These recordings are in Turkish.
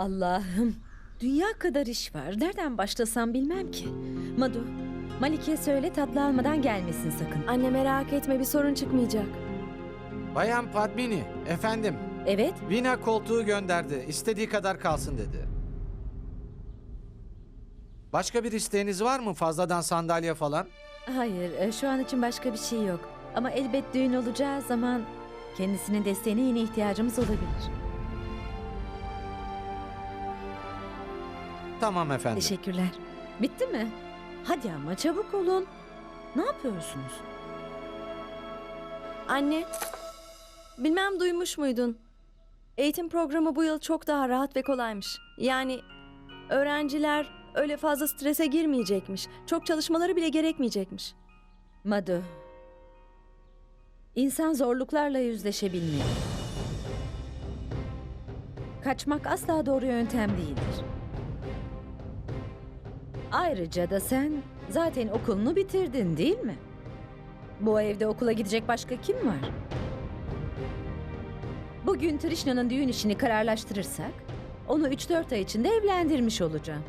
Allah'ım. Dünya kadar iş var. Nereden başlasam bilmem ki. Madu, Malike'ye söyle tatlı almadan gelmesin sakın. Anne merak etme bir sorun çıkmayacak. Bayan Padmini, efendim. Evet, Vina koltuğu gönderdi. İstediği kadar kalsın dedi. Başka bir isteğiniz var mı? Fazladan sandalye falan? hayır e, şu an için başka bir şey yok. Ama elbet düğün olacağı zaman kendisinin desteğine yine ihtiyacımız olabilir. Tamam efendim. Teşekkürler. Bitti mi? Hadi ama çabuk olun. Ne yapıyorsunuz? Anne, bilmem duymuş muydun? Eğitim programı bu yıl çok daha rahat ve kolaymış. Yani öğrenciler öyle fazla strese girmeyecekmiş. Çok çalışmaları bile gerekmeyecekmiş. Madu. İnsan zorluklarla yüzleşebilmeli. Kaçmak asla doğru yöntem değildir. Ayrıca da sen zaten okulunu bitirdin değil mi? Bu evde okula gidecek başka kim var? Bugün Trishna'nın düğün işini kararlaştırırsak onu 3-4 ay içinde evlendirmiş olacağım.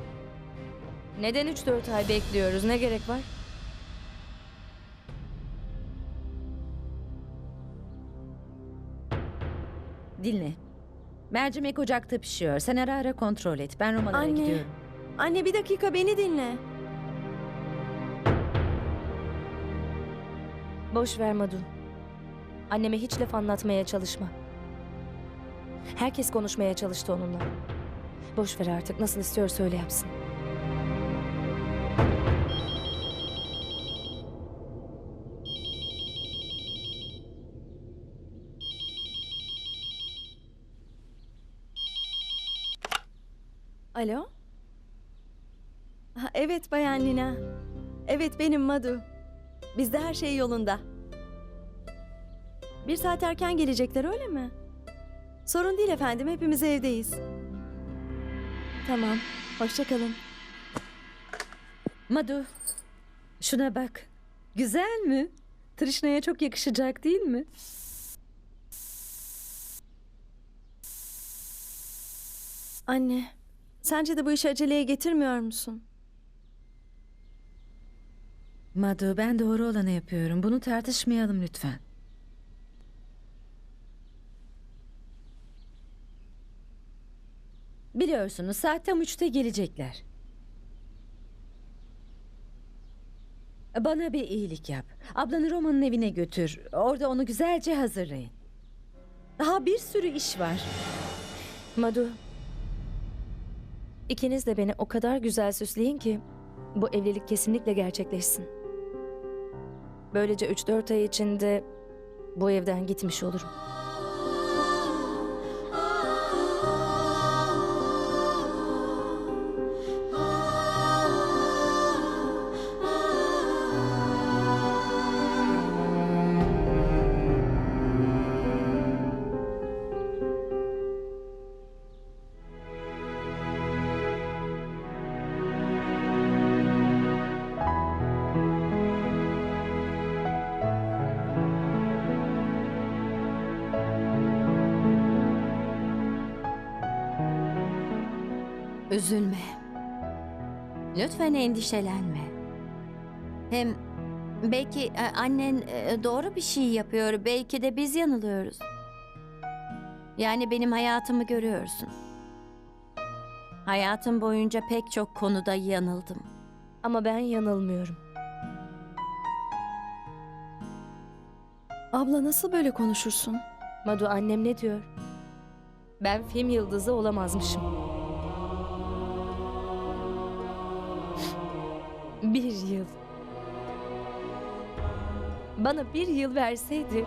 Neden 3-4 ay bekliyoruz? Ne gerek var? Dinle. Mercimek ocakta pişiyor. Sen ara ara kontrol et. Ben Romalara Anne. gidiyorum. Anne bir dakika beni dinle. Boş ver Madu. Anneme hiç laf anlatmaya çalışma. Herkes konuşmaya çalıştı onunla. Boş ver artık nasıl istiyorsa öyle yapsın. Alo? Ha, evet Bayan Lina. Evet benim Madu. Bizde her şey yolunda. Bir saat erken gelecekler öyle mi? Sorun değil efendim hepimiz evdeyiz. Tamam. Hoşça kalın. Madu, şuna bak. Güzel mi? Trishna'ya çok yakışacak değil mi? Anne, sence de bu işi aceleye getirmiyor musun? Madu, ben doğru olanı yapıyorum. Bunu tartışmayalım lütfen. Biliyorsunuz saat tam üçte gelecekler. Bana bir iyilik yap. Ablanı Roma'nın evine götür. Orada onu güzelce hazırlayın. Daha bir sürü iş var. Madu. İkiniz de beni o kadar güzel süsleyin ki bu evlilik kesinlikle gerçekleşsin. Böylece 3-4 ay içinde bu evden gitmiş olurum. Üzülme. Lütfen endişelenme. Hem belki e, annen e, doğru bir şey yapıyor. Belki de biz yanılıyoruz. Yani benim hayatımı görüyorsun. Hayatım boyunca pek çok konuda yanıldım. Ama ben yanılmıyorum. Abla nasıl böyle konuşursun? Madu annem ne diyor? Ben film yıldızı olamazmışım. Bir yıl. Bana bir yıl verseydi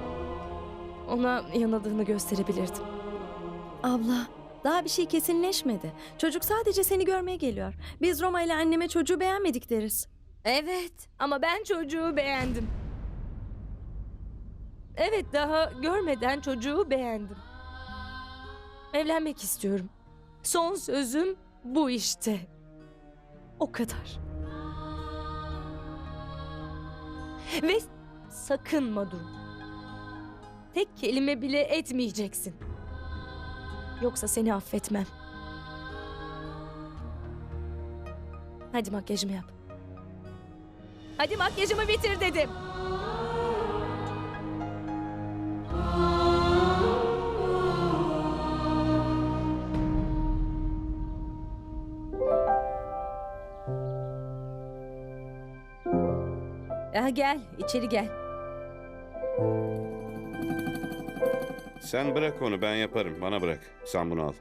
ona yanıldığını gösterebilirdim. Abla, daha bir şey kesinleşmedi. Çocuk sadece seni görmeye geliyor. Biz Roma ile anneme çocuğu beğenmedik deriz. Evet. Ama ben çocuğu beğendim. Evet daha görmeden çocuğu beğendim. Evlenmek istiyorum. Son sözüm bu işte. O kadar. Ve sakın Madu. Tek kelime bile etmeyeceksin. Yoksa seni affetmem. Hadi makyajımı yap. Hadi makyajımı bitir dedim. Gel, içeri gel. Sen bırak onu ben yaparım. Bana bırak. Sen bunu al.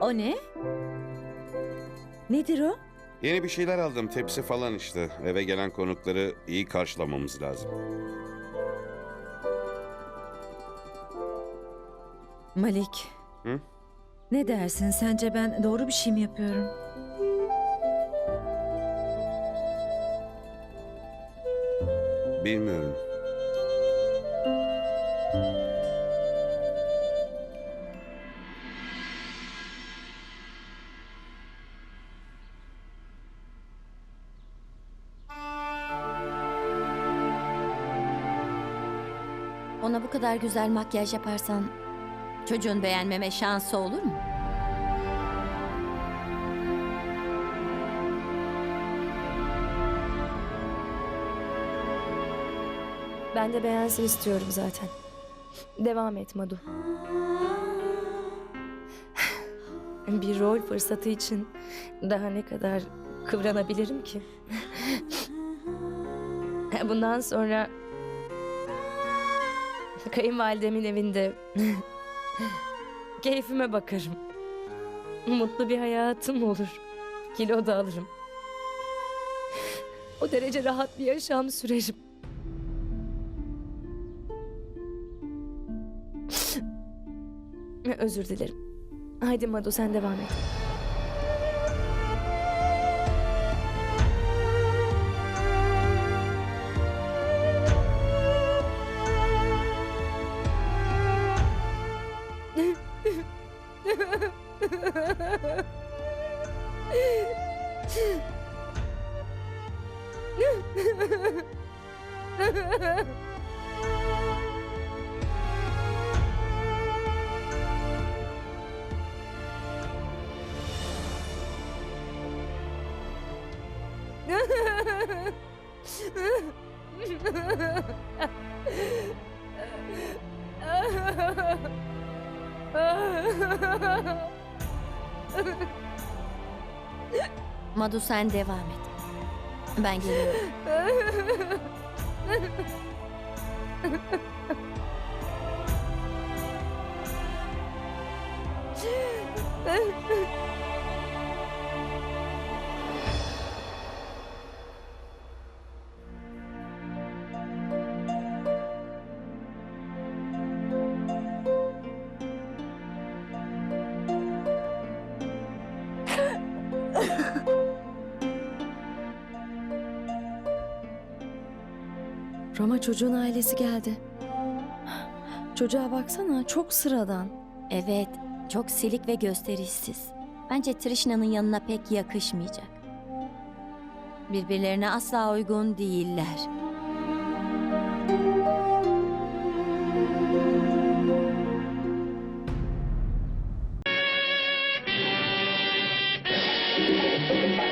O ne? Nedir o? Yeni bir şeyler aldım. Tepsi falan işte. Eve gelen konukları iyi karşılamamız lazım. Malik. Hı? Ne dersin? Sence ben doğru bir şey mi yapıyorum? Bilmiyorum. Ona bu kadar güzel makyaj yaparsan çocuğun beğenmeme şansı olur mu? Ben de beğensin istiyorum zaten. Devam et Madu. Bir rol fırsatı için daha ne kadar kıvranabilirim ki? Bundan sonra kayınvalidemin evinde keyfime bakarım. Mutlu bir hayatım olur. Kilo da alırım. O derece rahat bir yaşam sürerim. Özür dilerim. Haydi Madu sen devam et. Madu sen devam et. Ben geliyorum. Roma çocuğun ailesi geldi. Çocuğa baksana çok sıradan. Evet, çok silik ve gösterişsiz. Bence Trishna'nın yanına pek yakışmayacak. Birbirlerine asla uygun değiller.